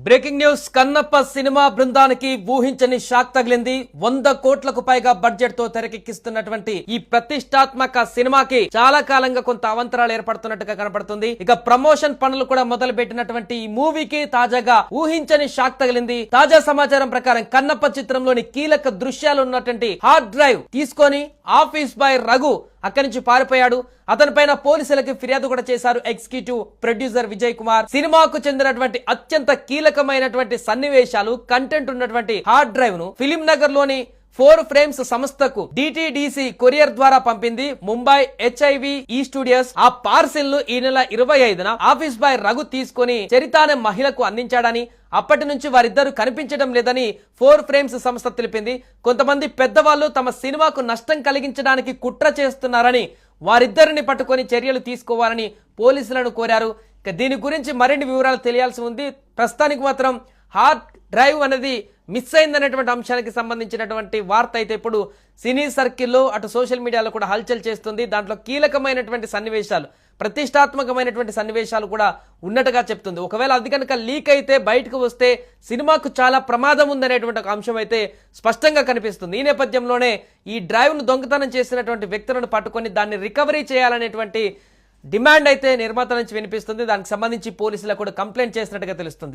Breaking news Kannappa cinema బృందానికి ఊహించని shock తగిలింది. వంద కోట్లకు పైగా బడ్జెట్తో తెరకెక్కిస్తున్నటువంటి ఈ ప్రతిష్టాత్మక సినిమాకి చాలా కాలంగా కొంత అవంతరాలు ఏర్పడుతున్నట్టుగా కనపడుతుంది. ఇక ప్రమోషన్ పనులు కూడా మొదలు పెట్టినటువంటి ఈ మూవీకి తాజాగా ఊహించని షాక్ తగిలింది. తాజా సమాచారం ప్రకారం కన్నప్ప చిత్రంలోని కీలక దృశ్యాలు ఉన్నటువంటి హార్డ్ డ్రైవ్ తీసుకొని ఆఫీస్ బాయ్ రఘు అక్కడి నుంచి పారిపోయాడు. అతనిపైన పోలీసులకి ఫిర్యాదు కూడా చేశారు ఎగ్జిక్యూటివ్ ప్రొడ్యూసర్ విజయ్ కుమార్. సినిమాకు చెందినటువంటి అత్యంత కీలకమైనటువంటి సన్నివేశాలు కంటెంట్ ఉన్నటువంటి హార్డ్ డ్రైవ్ను ఫిలిం నగర్లోని ఫోర్ ఫ్రేమ్స్ సంస్థకు డిటిడిసి కొరియర్ ద్వారా పంపింది ముంబై హెచ్ఐవి ఈ స్టూడియోస్ ఆ పార్సిల్ను ఈ నెల ఇరవై ఐదున ఆఫీస్ బాయ్ రఘు తీసుకొని చరితానే మహిళకు అందించాడని అప్పటి నుంచి వారిద్దరు కనిపించడం లేదని ఫోర్ ఫ్రేమ్స్ సంస్థ తెలిపింది. కొంతమంది పెద్దవాళ్ళు తమ సినిమాకు నష్టం కలిగించడానికి కుట్ర చేస్తున్నారని వారిద్దరిని పట్టుకొని చర్యలు తీసుకోవాలని పోలీసులను కోరారు. దీని గురించి మరిన్ని వివరాలు తెలియాల్సి ఉంది. ప్రస్తుతానికి మాత్రం హార్డ్ డ్రైవ్ అనేది మిస్ అయిందనేటువంటి అంశానికి సంబంధించినటువంటి వార్త అయితే ఇప్పుడు సినీ సర్కిల్లో అటు సోషల్ మీడియాలో కూడా హల్చల్ చేస్తుంది. దాంట్లో కీలకమైనటువంటి సన్నివేశాలు ప్రతిష్టాత్మకమైనటువంటి సన్నివేశాలు కూడా ఉన్నట్టుగా చెప్తుంది. ఒకవేళ అది కనుక లీక్ అయితే బయటకు వస్తే సినిమాకు చాలా ప్రమాదం ఉందనేటువంటి ఒక అంశం అయితే స్పష్టంగా కనిపిస్తుంది. ఈ నేపథ్యంలోనే ఈ డ్రైవ్ను దొంగతనం చేసినటువంటి వ్యక్తులను పట్టుకొని దాన్ని రికవరీ చేయాలనేటువంటి డిమాండ్ అయితే నిర్మాత నుంచి వినిపిస్తుంది. దానికి సంబంధించి పోలీసులకు కూడా కంప్లైంట్ చేసినట్టుగా తెలుస్తుంది.